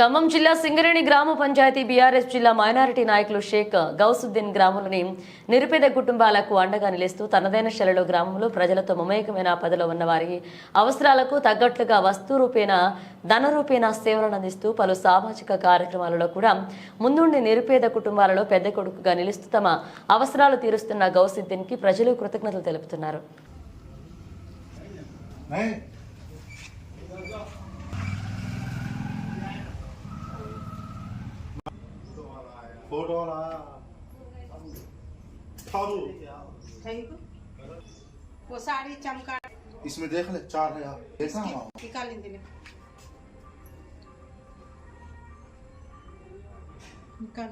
ఖమ్మం జిల్లా సింగరేణి గ్రామ పంచాయతీ బీఆర్ఎస్ జిల్లా మైనారిటీ నాయకులు షేక్ గౌసుద్దీన్ గ్రామంలోని నిరుపేద కుటుంబాలకు అండగా నిలుస్తూ తనదైన శైలిలో గ్రామంలో ప్రజలతో మమేకమైన పదలో ఉన్న వారి అవసరాలకు తగ్గట్లుగా వస్తు రూపేణ ధన రూపేణ సేవలను అందిస్తూ పలు సామాజిక కార్యక్రమాలలో కూడా ముందుండి నిరుపేద కుటుంబాలలో పెద్ద కొడుకుగా నిలుస్తూ తమ అవసరాలు తీరుస్తున్న గౌసుద్దీన్కి ప్రజలు కృతజ్ఞతలు తెలుపుతున్నారు. इसमें देख ले चार है आप। देखा निकाल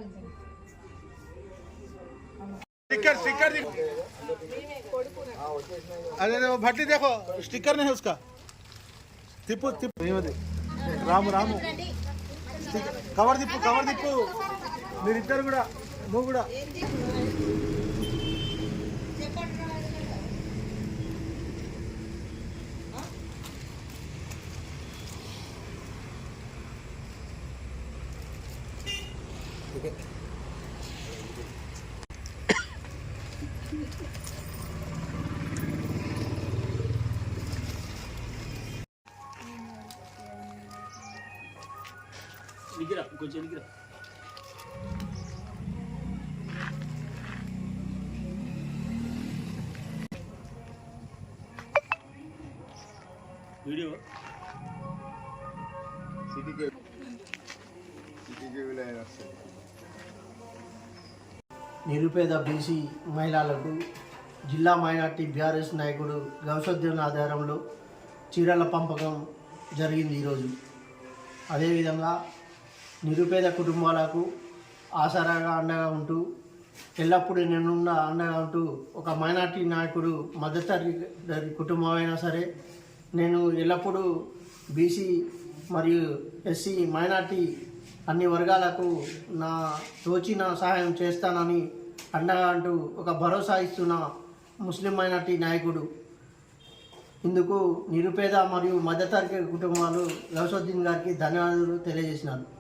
स्टिकर स्टिकर अरे वो भट्टी देखो स्टिकर नहीं है उसका। Tippu Tippu Ram Ram. Cover Deepu cover Deepu. మీరిద్దరు కూడా నువ్వు కూడా. దిగిరా కొంచెం దిగిరా వీడియో. నిరుపేద బీసీ మహిళలకు జిల్లా మైనార్టీ బీఆర్ఎస్ నాయకుడు గౌసోద్యం ఆధారంలో చీరల పంపకం జరిగింది ఈరోజు. అదేవిధంగా నిరుపేద కుటుంబాలకు ఆసరాగా అండగా ఉంటూ ఎల్లప్పుడూ నేనున్న అండగా ఉంటూ ఒక మైనార్టీ నాయకుడు మద్దతు కుటుంబమైనా సరే నేను ఎల్లప్పుడూ బీసీ మరియు ఎస్సీ మైనార్టీ అన్ని వర్గాలకు నా తోచిన సహాయం చేస్తానని అండగా అంటూ ఒక భరోసా ఇస్తున్న ముస్లిం మైనార్టీ నాయకుడు. ఇందుకు నిరుపేద మరియు మధ్యతరగతి కుటుంబాలు గౌసద్దీన్ గారికి ధన్యవాదాలు తెలియజేసినారు